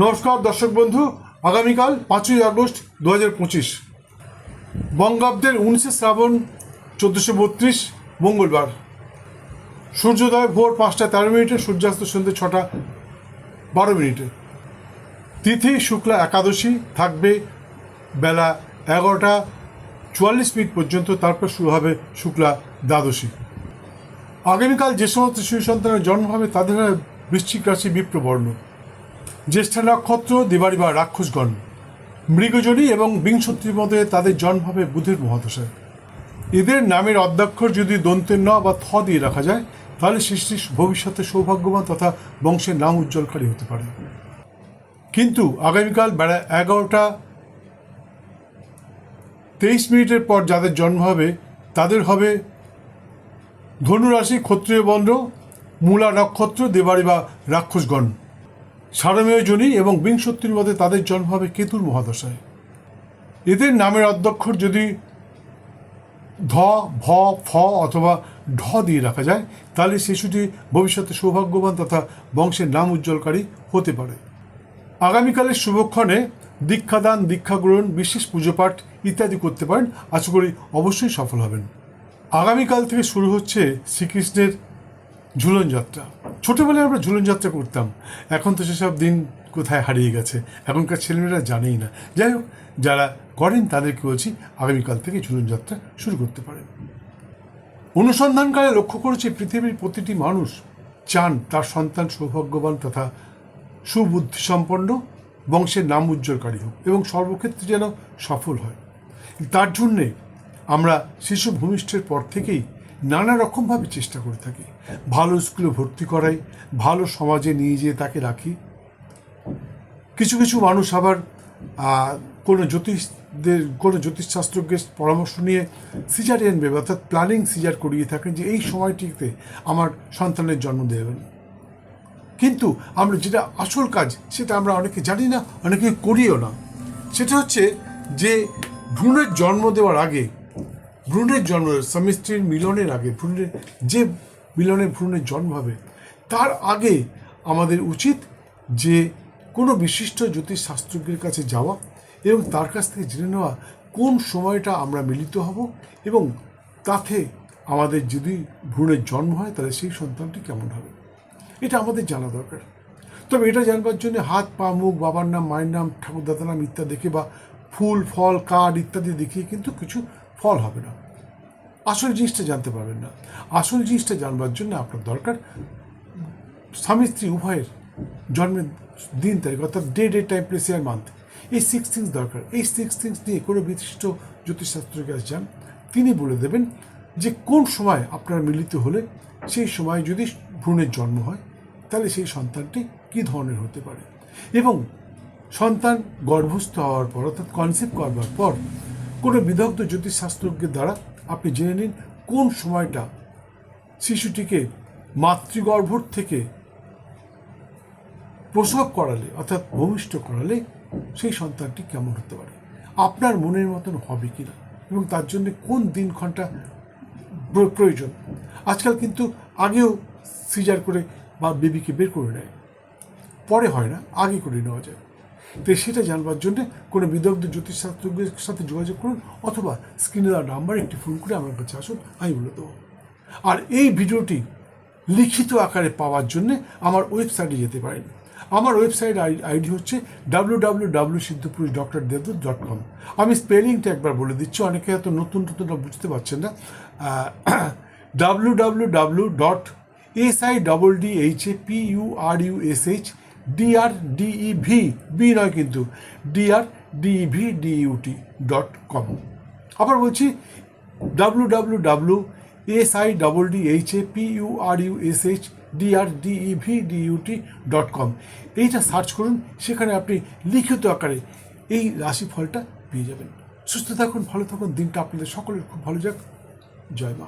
নমস্কার, দর্শক বন্ধু, আগামীকাল পাঁচই আগস্ট দু হাজার পঁচিশ। বঙ্গাব্দের উনিশে শ্রাবণ চোদ্দোশো বত্রিশ, মঙ্গলবার। সূর্যোদয় ভোর পাঁচটা তেরো মিনিটে, সূর্যাস্ত সন্ধ্যে ছটা, বারো মিনিটে। তিথি শুক্লা একাদশী থাকবে বেলা এগারোটা চুয়াল্লিশ মিনিট পর্যন্ত, তারপর শুরু হবে শুক্লা দ্বাদশী। আগামীকাল যে সমস্ত শিশু সন্তানের জন্ম হবে, তাদের বৃশ্চিক রাশি বিপ্রবর্ণ জ্যেষ্ঠা নক্ষত্র, দিবাড়ি বা রাক্ষসগণ, মৃগজনী এবং বিংশতির মধ্যে তাদের জন্ম হবে বুধের মহাদশায়। এদের নামের অধ্যক্ষর যদি দন্তের ন বা থ দিয়ে রাখা যায়, তাহলে সৃষ্টি ভবিষ্যতে সৌভাগ্যবান তথা বংশের নাম উজ্জ্বলকারী হতে পারে। কিন্তু আগামীকাল বেলা এগারোটা তেইশ মিনিটের পর যাদের জন্ম হবে, তাদের হবে ধনুরাশি, ক্ষত্রিয় বন্দ্র, মূলা নক্ষত্র, দেবাড়ি বা রাক্ষসগণ। সারমেয় জনি এবং বিংশত্তির মধ্যে তাদের জন্ম হবে কেতুর মহাদশায়। এদের নামের অধ্যক্ষর যদি ধ, ভ, ফ অথবা ঢ দিয়ে রাখা যায়, তাহলে শিশুটি ভবিষ্যতে সৌভাগ্যবান তথা বংশের নাম উজ্জ্বলকারী হতে পারে। আগামীকালের শুভক্ষণে দীক্ষাদান, দীক্ষা গ্রহণ, বিশেষ পুজোপাঠ ইত্যাদি করতে পারেন। আশা করি অবশ্যই সফল হবেন। আগামীকাল থেকে শুরু হচ্ছে শ্রীকৃষ্ণের ঝুলন যাত্রা। ছোটোবেলায় আমরা ঝুলন যাত্রা করতাম। এখন তো সেসব দিন কোথায় হারিয়ে গেছে? এখনকার ছেলেমেয়েরা জানেই না। যাই হোক, যারা করেন তাদেরকে বলছি, আগামীকাল থেকে ঝুলন যাত্রা শুরু করতে পারেন। অনুসন্ধানকালে লক্ষ্য করেছে, পৃথিবীর প্রতিটি মানুষ চান তার সন্তান সৌভাগ্যবান তথা সুবুদ্ধিসম্পন্ন, বংশের নাম উজ্জ্বলকারী হোক এবং সর্বক্ষেত্রে যেন সফল হয়। তার জন্যে আমরা শিশু ভূমিষ্ঠের পর থেকেই নানা রকমভাবে চেষ্টা করে থাকি। ভালো স্কুলে ভর্তি করাই, ভালো সমাজে নিয়ে যেয়ে তাকে রাখি। কিছু কিছু মানুষ আবার কোনো জ্যোতিষদের, কোনো জ্যোতিষশাস্ত্রজ্ঞের পরামর্শ নিয়ে সিজারিয়ান বেবি অর্থাৎ প্ল্যানিং সিজার করিয়ে থাকেন যে, এই সময়টিতে আমার সন্তানের জন্ম দেবেন। কিন্তু আমরা যেটা আসল কাজ, সেটা আমরা অনেকে জানি না, অনেকে করিও না। সেটা হচ্ছে যে, ভ্রূণের জন্ম দেওয়ার আগে ভ্রূণের জন্ম স্বামী স্ত্রীর মিলনের আগে ভ্রূণের, যে মিলনের ভ্রূণের জন্ম হবে, তার আগে আমাদের উচিত যে কোনো বিশিষ্ট জ্যোতিষশাস্ত্রজ্ঞের কাছে যাওয়া এবং তার কাছ থেকে জেনে নেওয়া কোন সময়টা আমরা মিলিত হব এবং তাতে আমাদের যদি ভ্রূণের জন্ম হয়, তাহলে সেই সন্তানটি কেমন হবে? এটা আমাদের জানা দরকার। তবে এটা জানবার জন্য হাত, পা, মুখ, বাবার নাম, মায়ের নাম, ঠাকুরদাদার নাম ইত্যাদি দেখে বা ফুল, ফল, কার্ড ইত্যাদি দেখিয়ে কিন্তু কিছু ফল হবে না। আসল জিনিসটা জানতে পারবেন না। আসল জিনিসটা জানবার জন্য আপনার দরকার স্বামী স্ত্রী উভয়ের জন্মের দিন তারিখ, অর্থাৎ day day time place year month এই সিক্স থিংস দরকার। এই সিক্স থিংস নিয়ে কোনো বিশিষ্ট জ্যোতিষশাস্ত্রের কাছে যান, তিনি বলে দেবেন যে কোন সময় আপনারা মিলিত হলে সেই সময় যদি ভ্রূণের জন্ম হয়, তাহলে সেই সন্তানটি কী ধরনের হতে পারে? এবং সন্তান গর্ভস্থ হওয়ার পর, অর্থাৎ কনসেপ্ট করবার পর কোনো বিদগ্ধ জ্যোতিষশাস্ত্রজ্ঞের দ্বারা আপনি জেনে নিন কোন সময়টা শিশুটিকে মাতৃগর্ভর থেকে প্রসব করালে, অর্থাৎ ভূমিষ্ঠ করালে সেই সন্তানটি কেমন হতে পারে? আপনার মনের মতন হবে কি না এবং তার জন্য কোন দিন ঘণ্টা প্রয়োজন? আজকাল কিন্তু আগেও সিজার করে বা বেবিকে বের করে নেয়। পরে হয় না, আগে করে নেওয়া যায়। তো সেটা জানবার জন্য কোনো বিদগ্ধ জ্যোতিষশাস্ত্রজ্ঞের সাথে যোগাযোগ করুন অথবা স্ক্রিনে দেওয়া নাম্বার একটি ফোন করে আমার কাছে আসুন, আমি বলে দেবো। আর এই ভিডিওটি লিখিত আকারে পাওয়ার জন্য আমার ওয়েবসাইটে যেতে পারেন। আমার ওয়েবসাইট আইডি হচ্ছে W W W Siddhapurush doctor দেবদূত ডট কম আমি স্পেলিংটা একবার বলে দিচ্ছি, অনেকে হয়তো নতুন নতুন বুঝতে পারছেন না। W W W dot S I double D H A P U R U S H DR DE V B নয় কিন্তু DR DE V DUT dot com আবার বলছি W W W S I double D H A P U R U S H DR DE V DUT dot com এইটা search করুন, সেখানে আপনি লিখিত আকারে এই রাশিফলটা পেয়ে যাবেন। সুস্থ থাকুন, ভালো থাকুন, দিনটা আপনাদের সকলের খুব ভালো যাক। জয় মা।